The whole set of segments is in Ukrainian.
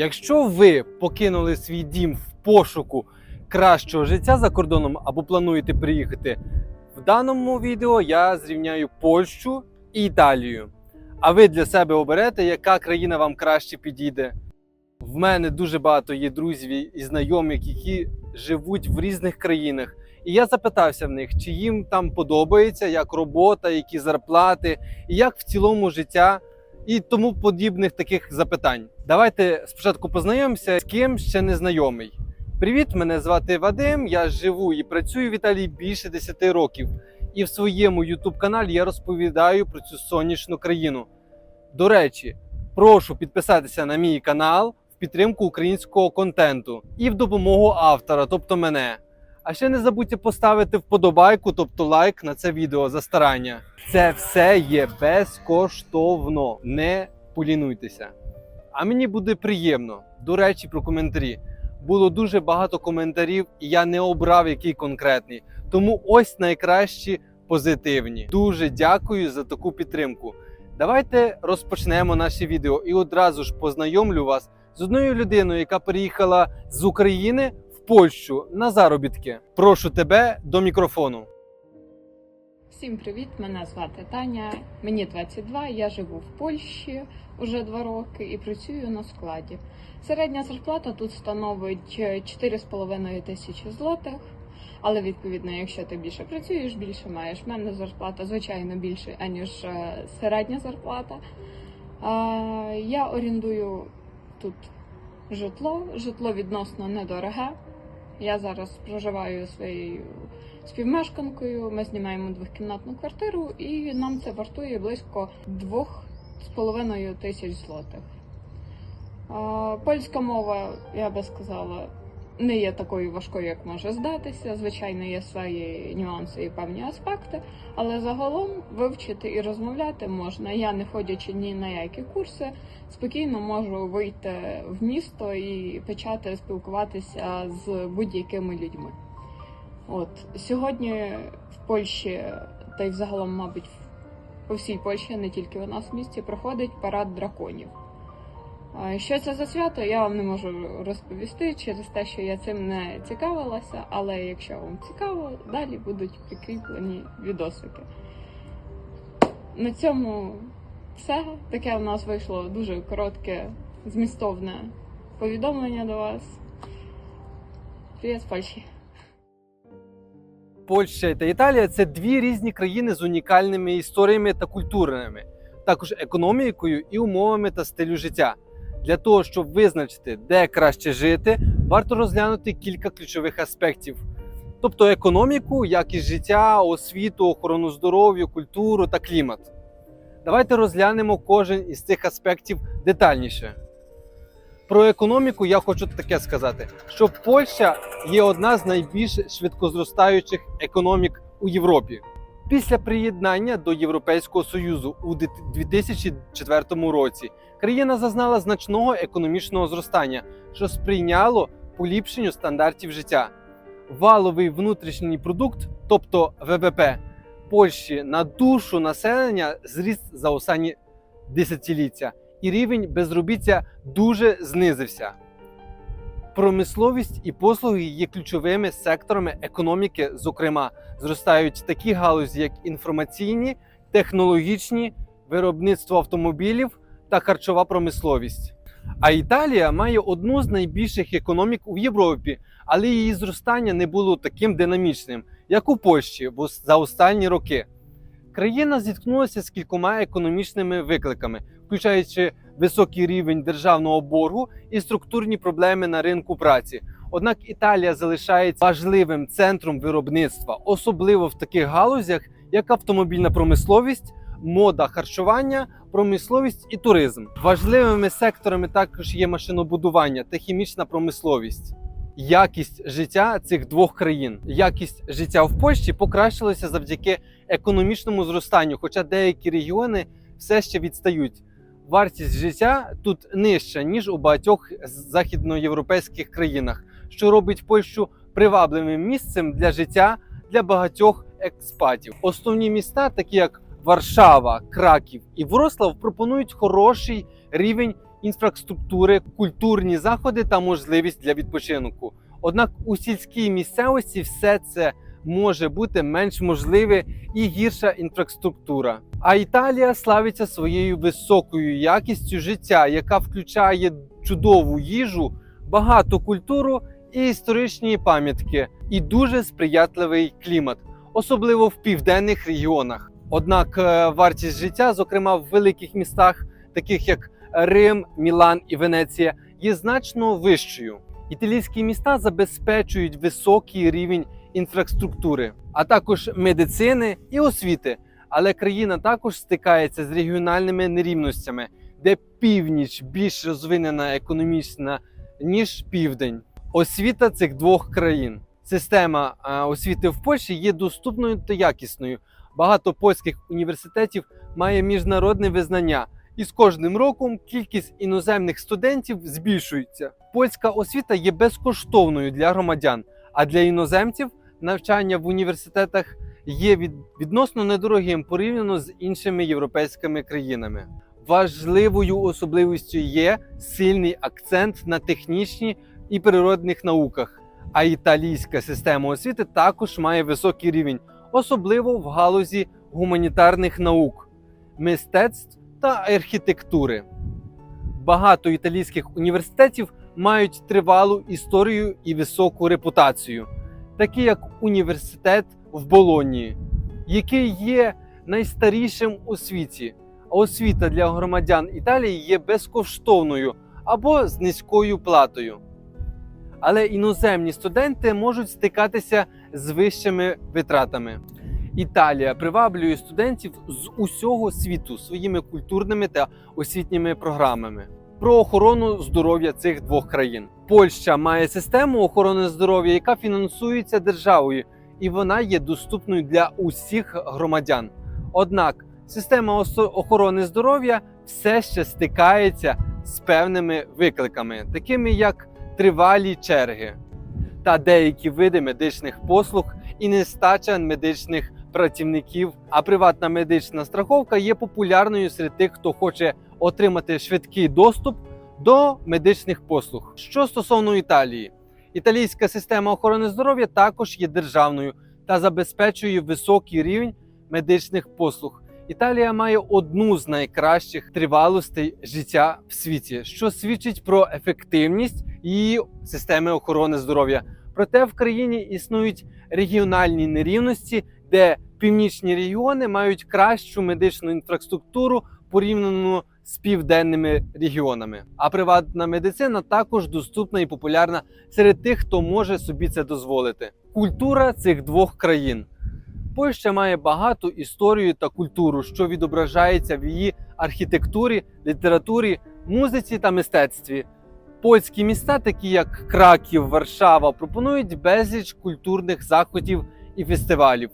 Якщо ви покинули свій дім в пошуку кращого життя за кордоном або плануєте приїхати, в даному відео я зрівняю Польщу і Італію. А ви для себе оберете, яка країна вам краще підійде. В мене дуже багато є друзів і знайомих, які живуть в різних країнах. І я запитався в них, чи їм там подобається, як робота, які зарплати, і як в цілому життя, і тому подібних таких запитань. Давайте спочатку познайомимося з ким ще не знайомий. Привіт, мене звати Вадим. Я живу і працюю в Італії більше 10 років. І в своєму youtube каналі я розповідаю про цю сонячну країну. До речі, прошу підписатися на мій канал в підтримку українського контенту і в допомогу автора, тобто мене. А ще не забудьте поставити вподобайку, тобто лайк на це відео за старання. Це все є безкоштовно. Не полінуйтеся. А мені буде приємно. До речі, про коментарі. Було дуже багато коментарів, і я не обрав який конкретний. Тому ось найкращі позитивні. Дуже дякую за таку підтримку. Давайте розпочнемо наше відео і одразу ж познайомлю вас з одною людиною, яка переїхала з України Польщу на заробітки. Прошу тебе до мікрофону. Всім привіт! Мене звати Таня. Мені 22, я живу в Польщі уже два роки і працюю на складі. Середня зарплата тут становить е, 4,5 тисячі злотих. Але відповідно, якщо ти більше працюєш, більше маєш. У мене зарплата звичайно більше, аніж е, середня зарплата. Я орендую тут житло. Житло відносно недороге. Я зараз проживаю своєю співмешканкою. Ми знімаємо двохкімнатну квартиру, і нам це вартує близько 2,5 тисяч злотих. Польська мова, я би сказала, не є такою важкою, як може здатися. Звичайно, є свої нюанси і певні аспекти, але загалом вивчити і розмовляти можна. Я, не ходячи ні на які курси, спокійно можу вийти в місто і почати спілкуватися з будь-якими людьми. От сьогодні в Польщі, та й взагалом, мабуть, по всій Польщі, не тільки у нас в місті, проходить парад драконів. Що це за свято, я вам не можу розповісти через те, що я цим не цікавилася, але якщо вам цікаво, далі будуть прикріплені відосики. На цьому все. Таке у нас вийшло дуже коротке, змістовне повідомлення до вас. Привіт Польщі! Польща та Італія це дві різні країни з унікальними історіями та культурами, також економікою і умовами та стилю життя. Для того, щоб визначити, де краще жити, варто розглянути кілька ключових аспектів, тобто економіку, якість життя, освіту, охорону здоров'я, культуру та клімат. Давайте розглянемо кожен із цих аспектів детальніше. Про економіку я хочу таке сказати, що Польща є одна з найбільш швидкозростаючих економік у Європі. Після приєднання до Європейського Союзу у 2004 році країна зазнала значного економічного зростання, що сприйняло поліпшенню стандартів життя. Валовий внутрішній продукт, тобто ВВП Польщі на душу населення зріс за останні десятиліття, і рівень безробіття дуже знизився. Промисловість і послуги є ключовими секторами економіки. Зокрема, зростають такі галузі, як інформаційні, технологічні, виробництво автомобілів та харчова промисловість. А Італія має одну з найбільших економік у Європі, але її зростання не було таким динамічним, як у Польщі за останні роки. Країна зіткнулася з кількома економічними викликами, включаючи високий рівень державного боргу і структурні проблеми на ринку праці. Однак Італія залишається важливим центром виробництва, особливо в таких галузях, як автомобільна промисловість, мода харчування, промисловість і туризм. Важливими секторами також є машинобудування та хімічна промисловість. Якість життя цих двох країн, якість життя в Польщі покращилася завдяки економічному зростанню, хоча деякі регіони все ще відстають. Вартість життя тут нижча ніж у багатьох західноєвропейських країнах, що робить Польщу привабливим місцем для життя для багатьох експатів. Основні міста, такі як Варшава, Краків і Врослав, пропонують хороший рівень інфраструктури, культурні заходи та можливість для відпочинку. Однак у сільській місцевості все це може бути менш можливе і гірша інфраструктура. А Італія славиться своєю високою якістю життя, яка включає чудову їжу, багату культуру і історичні пам'ятки, і дуже сприятливий клімат, особливо в південних регіонах. Однак е, вартість життя, зокрема в великих містах, таких як Рим, Мілан і Венеція, є значно вищою. Італійські міста забезпечують високий рівень інфраструктури, а також медицини і освіти. Але країна також стикається з регіональними нерівностями, де північ більш розвинена економічно, ніж південь. Освіта цих двох країн. Система е, освіти в Польщі є доступною та якісною. Багато польських університетів має міжнародне визнання, і з кожним роком кількість іноземних студентів збільшується. Польська освіта є безкоштовною для громадян, а для іноземців навчання в університетах є від, відносно недорогим порівняно з іншими європейськими країнами. Важливою особливістю є сильний акцент на технічні і природних науках. А італійська система освіти також має високий рівень, особливо в галузі гуманітарних наук, мистецтв та архітектури. Багато італійських університетів мають тривалу історію і високу репутацію, такі як університет в Болонії, який є найстарішим у світі. А освіта для громадян Італії є безкоштовною або з низькою платою. Але іноземні студенти можуть стикатися з вищими витратами. Італія приваблює студентів з усього світу своїми культурними та освітніми програмами. Про охорону здоров'я цих двох країн. Польща має систему охорони здоров'я, яка фінансується державою, і вона є доступною для усіх громадян. Однак система охорони здоров'я все ще стикається з певними викликами, такими як тривалі черги та деякі види медичних послуг і нестача медичних працівників. А приватна медична страховка є популярною серед тих, хто хоче отримати швидкий доступ до медичних послуг. Що стосовно Італії, італійська система охорони здоров'я також є державною та забезпечує високий рівень медичних послуг. Італія має одну з найкращих тривалостей життя в світі, що свідчить про ефективність її системи охорони здоров'я. Проте в країні існують регіональні нерівності, де північні регіони мають кращу медичну інфраструктуру порівняно з південними регіонами. А приватна медицина також доступна і популярна серед тих, хто може собі це дозволити. Культура цих двох країн. Польща має багату історію та культуру, що відображається в її архітектурі, літературі, музиці та мистецтві. Польські міста, такі як Краків, Варшава, пропонують безліч культурних заходів і фестивалів.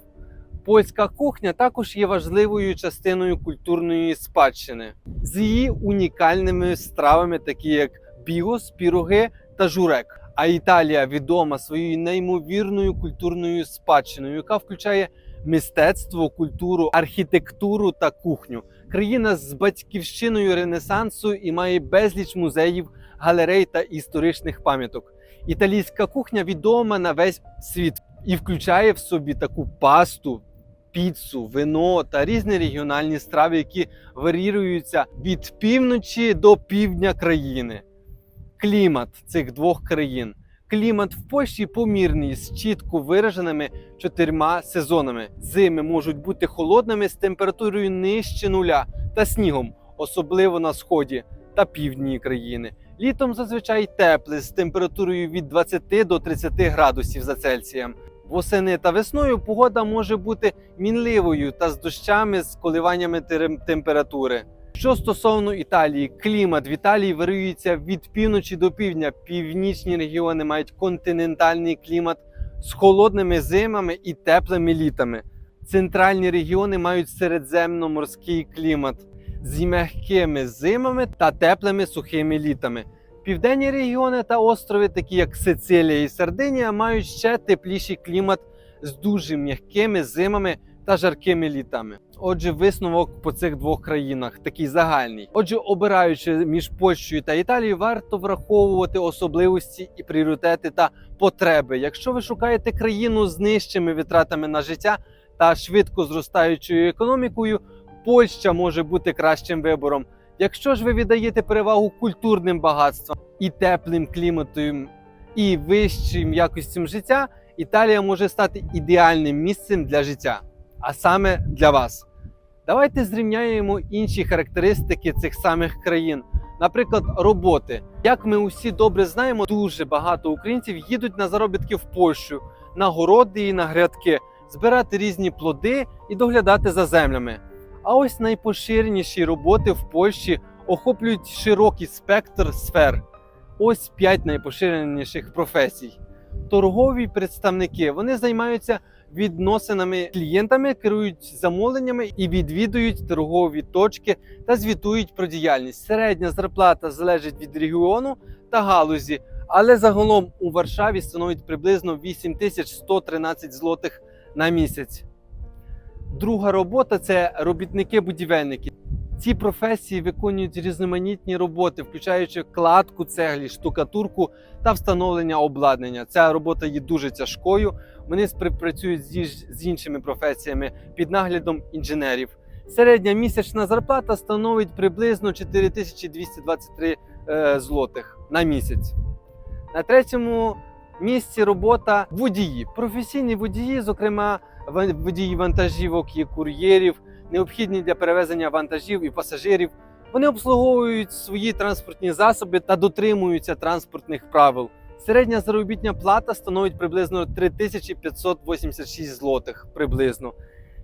Польська кухня також є важливою частиною культурної спадщини з її унікальними стравами, такі як бігос, піроги та журек. А Італія відома своєю неймовірною культурною спадщиною, яка включає мистецтво, культуру, архітектуру та кухню. Країна з батьківщиною Ренесансу і має безліч музеїв, галерей та історичних пам'яток. Італійська кухня відома на весь світ і включає в собі таку пасту, піцу, вино та різні регіональні страви, які варіюються від півночі до півдня країни. Клімат цих двох країн. Клімат в Польщі помірний з чітко вираженими чотирма сезонами. Зими можуть бути холодними з температурою нижче нуля та снігом, особливо на сході та півдні країни. Літом зазвичай тепле з температурою від 20 до 30 градусів за Цельсієм. Восени та весною погода може бути мінливою та з дощами з коливаннями температури. Що стосовно Італії, клімат в Італії варіюється від півночі до півдня. Північні регіони мають континентальний клімат з холодними зимами і теплими літами. Центральні регіони мають середземноморський клімат з м'якими зимами та теплими сухими літами. Південні регіони та острови, такі як Сицилія і Сардинія, мають ще тепліший клімат з дуже м'якими зимами та жаркими літами. Отже, висновок по цих двох країнах такий загальний. Отже, обираючи між Польщею та Італією, варто враховувати особливості і пріоритети та потреби. Якщо ви шукаєте країну з нижчими витратами на життя та швидко зростаючою економікою, Польща може бути кращим вибором. Якщо ж ви віддаєте перевагу культурним багатствам і теплим кліматом і вищим якостям життя, Італія може стати ідеальним місцем для життя, а саме для вас. Давайте зрівняємо інші характеристики цих самих країн, наприклад, роботи. Як ми усі добре знаємо, дуже багато українців їдуть на заробітки в Польщу, на городи і на грядки, збирати різні плоди і доглядати за землями. А ось найпоширеніші роботи в Польщі охоплюють широкий спектр сфер. Ось п'ять найпоширеніших професій. Торгові представники вони займаються відносинами клієнтами, керують замовленнями і відвідують торгові точки та звітують про діяльність. Середня зарплата залежить від регіону та галузі, але загалом у Варшаві становить приблизно 8113 злотих на місяць. Друга робота це робітники-будівельники. Ці професії виконують різноманітні роботи, включаючи кладку цеглі, штукатурку та встановлення обладнання. Ця робота є дуже тяжкою. Вони співпрацюють з іншими професіями під наглядом інженерів. Середня місячна зарплата становить приблизно 4223 е, злотих на місяць. На третьому місці робота водії. Професійні водії, зокрема водії вантажівок і кур'єрів, необхідні для перевезення вантажів і пасажирів. Вони обслуговують свої транспортні засоби та дотримуються транспортних правил. Середня заробітня плата становить приблизно 3586 злотих приблизно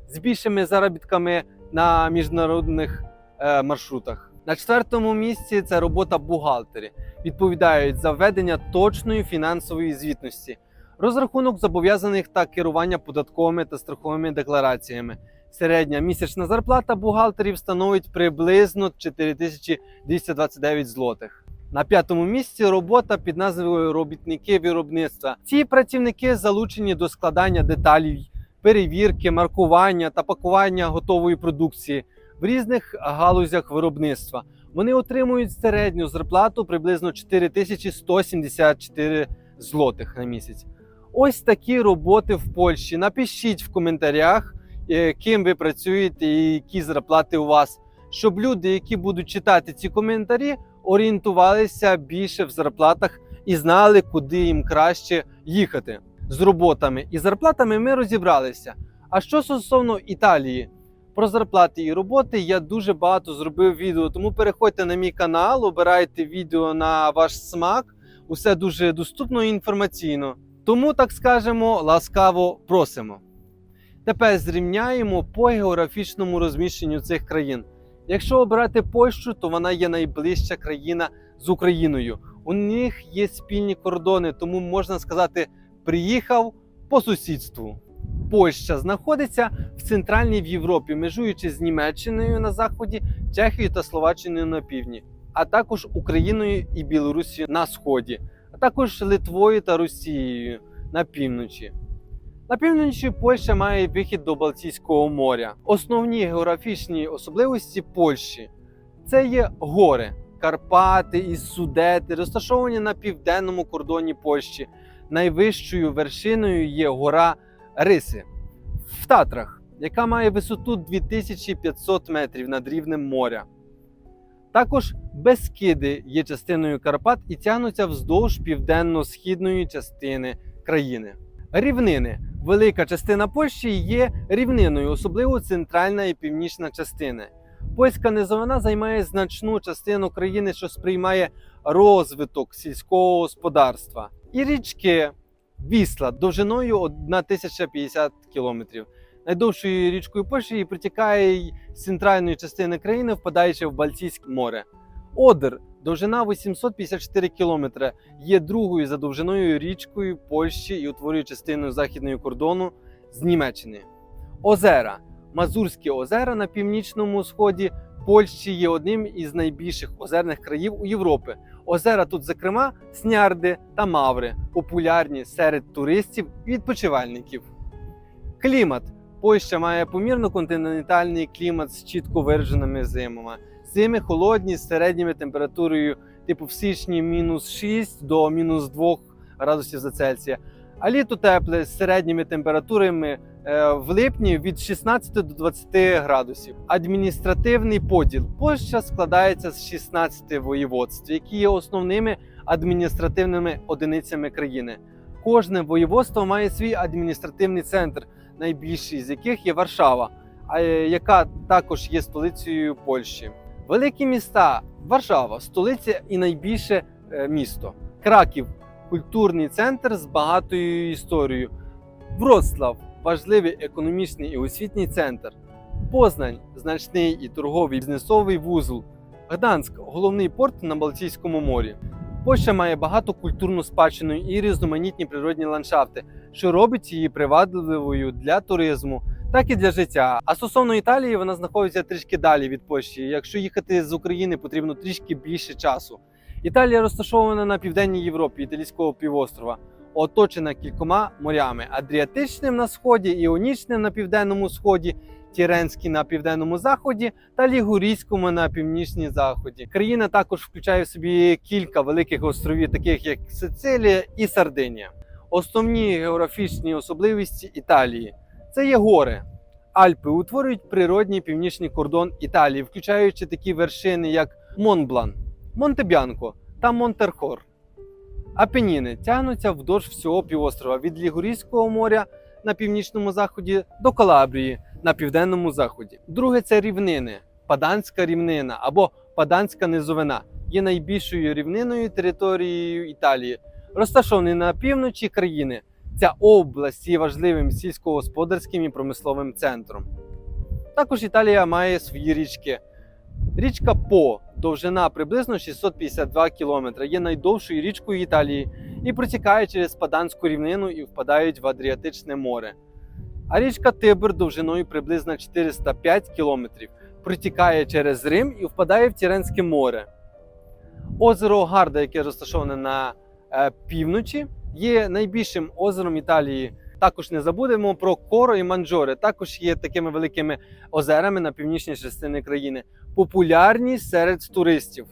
з більшими заробітками на міжнародних е, маршрутах. На четвертому місці це робота бухгалтері. Відповідають за ведення точної фінансової звітності, розрахунок зобов'язаних та керування податковими та страховими деклараціями. Середня місячна зарплата бухгалтерів становить приблизно 4229 злотих. На п'ятому місці робота під назвою робітники виробництва. Ці працівники залучені до складання деталей, перевірки, маркування та пакування готової продукції в різних галузях виробництва. Вони отримують середню зарплату приблизно 4174 злотих на місяць. Ось такі роботи в Польщі. Напишіть в коментарях, е, ким ви працюєте і які зарплати у вас, щоб люди, які будуть читати ці коментарі, орієнтувалися більше в зарплатах і знали, куди їм краще їхати. З роботами і зарплатами ми розібралися. А що стосовно Італії? Про зарплати і роботи я дуже багато зробив відео, тому переходьте на мій канал, обирайте відео на ваш смак. Усе дуже доступно і інформаційно. Тому, так скажемо, ласкаво просимо. Тепер зрівняємо по географічному розміщенню цих країн. Якщо обирати Польщу, то вона є найближча країна з Україною. У них є спільні кордони, тому можна сказати, приїхав по сусідству. Польща знаходиться в центральній Європі, межуючи з Німеччиною на заході, Чехією та Словаччиною на півдні, а також Україною і Білорусією на сході, також Литвою та Росією на півночі. На півночі Польща має вихід до Балтійського моря. Основні географічні особливості Польщі це є гори, Карпати і Судети, розташовані на південному кордоні Польщі. Найвищою вершиною є гора Риси в Татрах, яка має висоту 2500 метрів над рівнем моря. Також Бескиди є частиною Карпат і тягнуться вздовж південно-східної частини країни. Рівнини. Велика частина Польщі є рівниною, особливо центральна і північна частини. Польська низовина займає значну частину країни, що сприймає розвиток сільського господарства. І річки Вісла довжиною 1050 кілометрів. Найдовшою річкою Польщі і протікає й з центральної частини країни, впадаючи в Балтійське море. Одер, довжина 854 кілометри, є другою за довжиною річкою Польщі і утворює частину західного кордону з Німеччини. Озера. Мазурські озера на північному сході Польщі є одним із найбільших озерних країв у Європі. Озера тут, зокрема, снярди та маври, популярні серед туристів і відпочивальників. Клімат. Польща має помірно континентальний клімат з чітко вираженими зимами. Зими холодні з середніми температурою, типу в січні мінус 6 до мінус 2 градусів за Цельсія. А літо тепле з середніми температурами е, в липні від 16 до 20 градусів. Адміністративний поділ Польща складається з 16 воєводств, які є основними адміністративними одиницями країни. Кожне воєводство має свій адміністративний центр, найбільший з яких є Варшава, е, яка також є столицею Польщі. Великі міста Варшава, столиця і найбільше е, місто. Краків культурний центр з багатою історією. Вроцлав важливий економічний і освітній центр. Познань значний і торговий бізнесовий вузол. Гданськ головний порт на Балтійському морі. Польща має багато культурну спадщину і різноманітні природні ландшафти, що робить її привабливою для туризму, так і для життя. А стосовно Італії, вона знаходиться трішки далі від Польщі. Якщо їхати з України, потрібно трішки більше часу. Італія розташована на південній Європі Італійського півострова, оточена кількома морями: Адріатичним на сході, Іонічним на південному сході, Тіренський на південному заході та Лігурійському на північній заході. Країна також включає в собі кілька великих островів, таких як Сицилія і Сардинія. Основні географічні особливості Італії це є гори. Альпи утворюють природній північний кордон Італії, включаючи такі вершини, як Монблан, Монтебянко та Монтерхор. Апеніни тягнуться вдовж всього півострова від Лігурійського моря на північному заході до Калабрії на південному заході. Друге це рівнини. Паданська рівнина або Паданська низовина є найбільшою рівниною територією Італії, розташований на півночі країни. Ця область є важливим сільськогосподарським і промисловим центром. Також Італія має свої річки. Річка По, довжина приблизно 652 км, є найдовшою річкою Італії і протікає через Паданську рівнину і впадають в Адріатичне море. А річка Тибр довжиною приблизно 405 км, протікає через Рим і впадає в Тіренське море. Озеро Гарда, яке розташоване на е, півночі, є найбільшим озером Італії. Також не забудемо про Коро і Манджоре. Також є такими великими озерами на північній частині країни. Популярні серед туристів.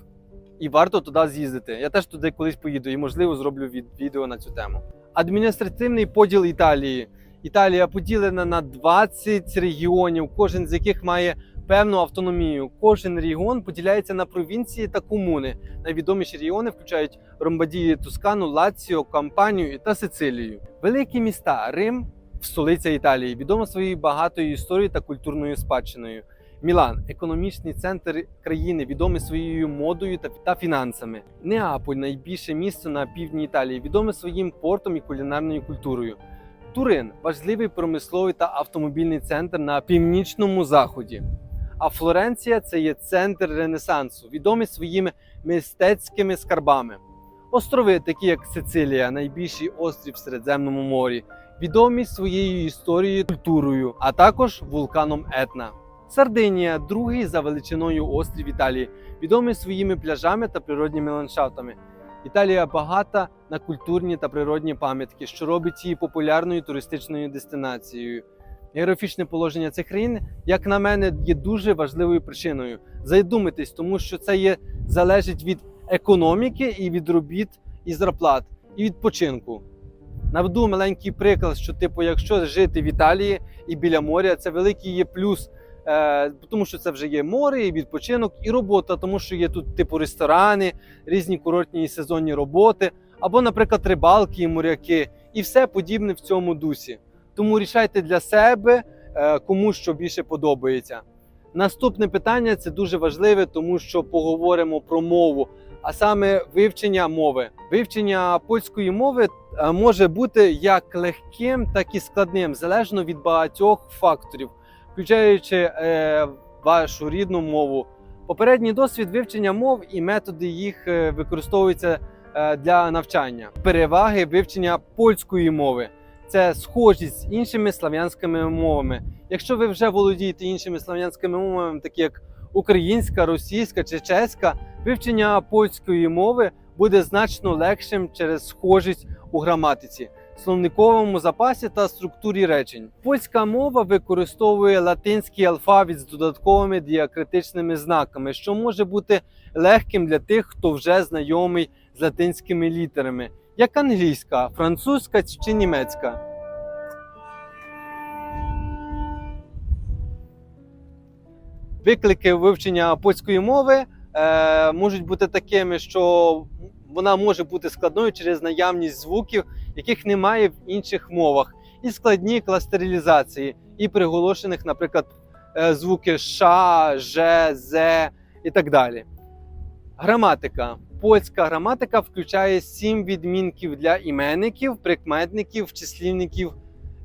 І варто туди з'їздити. Я теж туди колись поїду і, можливо, зроблю від- відео на цю тему. Адміністративний поділ Італії. Італія поділена на 20 регіонів, кожен з яких має певну автономію. Кожен регіон поділяється на провінції та комуни. Найвідоміші регіони включають Ромбадію, Тускану, Лаціо, Кампанію та Сицилію. Великі міста Рим, столиця Італії, відома своєю багатою історією та культурною спадщиною. Мілан економічний центр країни, відомий своєю модою та, та фінансами. Неаполь найбільше місто на півдні Італії, відоме своїм портом і кулінарною культурою. Турин важливий промисловий та автомобільний центр на північному заході. А Флоренція це є центр Ренесансу, відомий своїми мистецькими скарбами. Острови, такі як Сицилія, найбільший острів в Середземному морі, відомі своєю історією, культурою, а також вулканом Етна. Сардинія другий за величиною острів Італії, відомий своїми пляжами та природніми ландшафтами. Італія багата на культурні та природні пам'ятки, що робить її популярною туристичною дестинацією. Географічне положення цих країн, як на мене, є дуже важливою причиною. Задумайтесь, тому що це є залежить від економіки і від робіт і зарплат, і відпочинку. Наведу маленький приклад, що, типу, якщо жити в Італії і біля моря, це великий є плюс, тому що це вже є море, і відпочинок, і робота, тому що є тут типу ресторани, різні курортні і сезонні роботи, або, наприклад, рибалки і моряки, і все подібне в цьому дусі. Тому рішайте для себе, е, кому що більше подобається. Наступне питання це дуже важливе, тому що поговоримо про мову, а саме вивчення мови. Вивчення польської мови е, може бути як легким, так і складним, залежно від багатьох факторів, включаючи е, вашу рідну мову. Попередній досвід вивчення мов і методи їх е, використовуються е, для навчання. Переваги вивчення польської мови це схожість з іншими слав'янськими мовами. Якщо ви вже володієте іншими слав'янськими мовами, такі як українська, російська чи чеська, вивчення польської мови буде значно легшим через схожість у граматиці. Словниковому запасі та структурі речень. Польська мова використовує латинський алфавіт з додатковими діакритичними знаками, що може бути легким для тих, хто вже знайомий з латинськими літерами, як англійська, французька чи німецька. Виклики вивчення польської мови е, можуть бути такими, що вона може бути складною через наявність звуків, яких немає в інших мовах, і складні кластерилізації, і приголошених, наприклад, е, звуки ша, же, зе і так далі. Граматика. Польська граматика включає сім відмінків для іменників, прикметників, числівників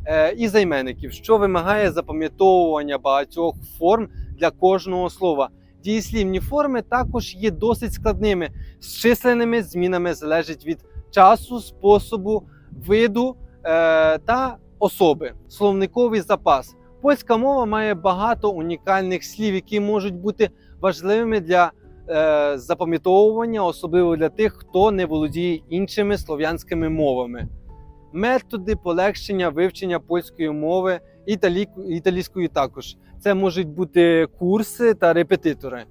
е, і займенників, що вимагає запам'ятовування багатьох форм для кожного слова. Дієслівні форми також є досить складними, з численними змінами залежить від часу, способу, виду е, та особи. Словниковий запас. Польська мова має багато унікальних слів, які можуть бути важливими для е, запам'ятовування, особливо для тих, хто не володіє іншими слов'янськими мовами. Методи полегшення вивчення польської мови італійської італійської також. Це можуть бути курси та репетитори.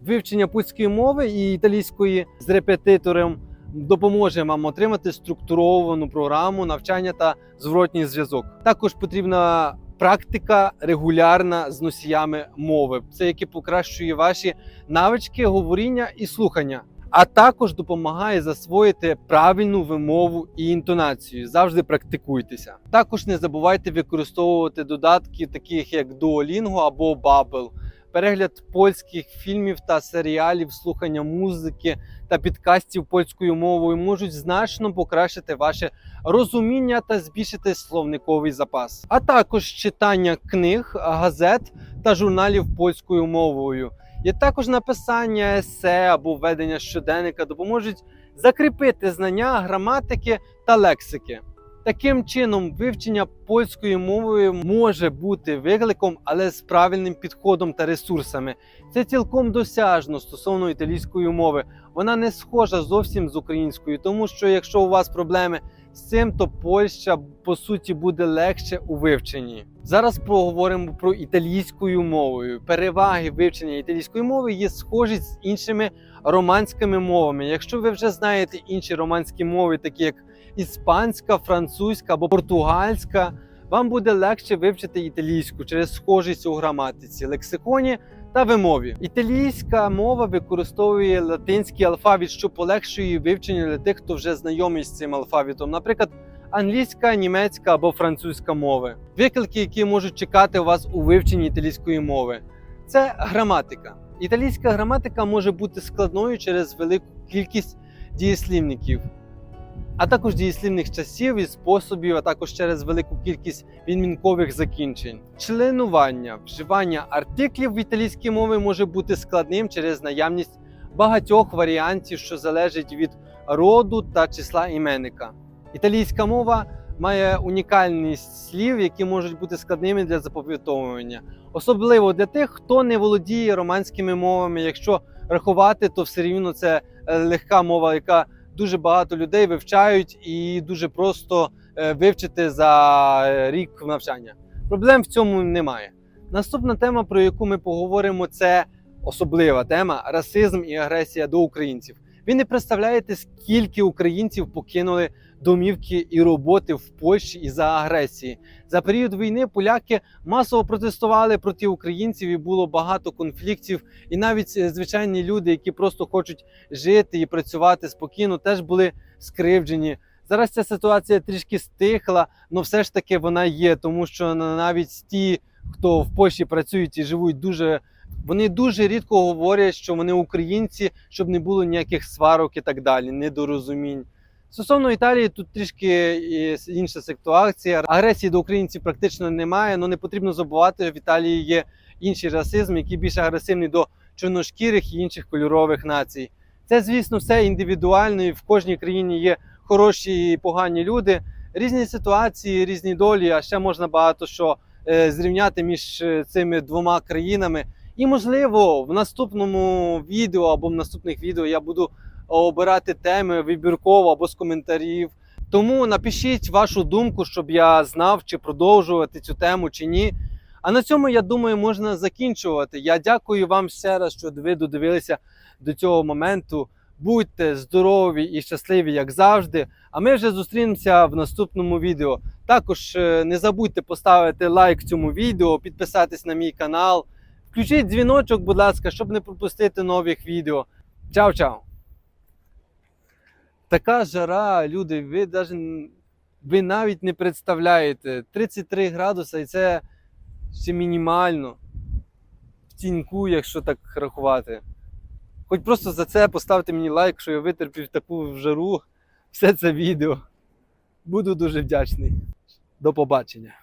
Вивчення польської мови і італійської з репетитором допоможе вам отримати структуровану програму навчання та зворотній зв'язок. Також потрібна практика регулярна з носіями мови, це яке покращує ваші навички говоріння і слухання. А також допомагає засвоїти правильну вимову і інтонацію. Завжди практикуйтеся. Також не забувайте використовувати додатки, таких як Duolingo або Babbel. Перегляд польських фільмів та серіалів, слухання музики та підкастів польською мовою можуть значно покращити ваше розуміння та збільшити словниковий запас, а також читання книг, газет та журналів польською мовою. Є також написання есе або ведення щоденника допоможуть закріпити знання граматики та лексики. Таким чином, вивчення польської мови може бути викликом, але з правильним підходом та ресурсами. Це цілком досяжно стосовно італійської мови. Вона не схожа зовсім з українською, тому що якщо у вас проблеми з цим, то Польща по суті буде легше у вивченні. Зараз поговоримо про італійською мовою. Переваги вивчення італійської мови є схожість з іншими романськими мовами. Якщо ви вже знаєте інші романські мови, такі як іспанська, французька або португальська, вам буде легше вивчити італійську через схожість у граматиці, лексиконі та вимові. Італійська мова використовує латинський алфавіт, що полегшує вивчення для тих, хто вже знайомий з цим алфавітом. Наприклад, англійська, німецька або французька мови. Виклики, які можуть чекати вас у вивченні італійської мови, це граматика. Італійська граматика може бути складною через велику кількість дієслівників, а також дієслівних часів і способів, а також через велику кількість відмінкових закінчень. Членування, вживання артиклів в італійській мові може бути складним через наявність багатьох варіантів, що залежить від роду та числа іменника. Італійська мова має унікальність слів, які можуть бути складними для запам'ятовування, особливо для тих, хто не володіє романськими мовами. Якщо рахувати, то все рівно це е, легка мова, яка дуже багато людей вивчають і дуже просто е, вивчити за е, рік навчання. Проблем в цьому немає. Наступна тема, про яку ми поговоримо, це особлива тема расизм і агресія до українців. Ви не представляєте, скільки українців покинули домівки і роботи в Польщі із-за агресії. За період війни поляки масово протестували проти українців і було багато конфліктів. І навіть е, звичайні люди, які просто хочуть жити і працювати спокійно, теж були скривджені. Зараз ця ситуація трішки стихла, але все ж таки вона є, тому що навіть ті, хто в Польщі працюють і живуть дуже. Вони дуже рідко говорять, що вони українці, щоб не було ніяких сварок і так далі, недорозумінь. Стосовно Італії, тут трішки інша ситуація. Агресії до українців практично немає, але не потрібно забувати, що в Італії є інший расизм, який більш агресивний до чорношкірих і інших кольорових націй. Це, звісно, все індивідуально, і в кожній країні є хороші і погані люди, різні ситуації, різні долі. А ще можна багато що е, зрівняти між е, цими двома країнами. І можливо, в наступному відео або в наступних відео я буду обирати теми вибірково або з коментарів. Тому напишіть вашу думку, щоб я знав, чи продовжувати цю тему, чи ні. А на цьому, я думаю, можна закінчувати. Я дякую вам ще раз, що ви додивилися до цього моменту. Будьте здорові і щасливі, як завжди. А ми вже зустрінемося в наступному відео. Також е, не забудьте поставити лайк цьому відео, підписатись на мій канал. Включіть дзвіночок, будь ласка, щоб не пропустити нових відео. Чао-чао! Така жара, люди, ви даже, ви навіть не представляєте. 33 градуси, і це ще мінімально. В тіньку, якщо так рахувати. Хоч просто за це поставте мені лайк, що я витерпів таку жару все це відео. Буду дуже вдячний. До побачення.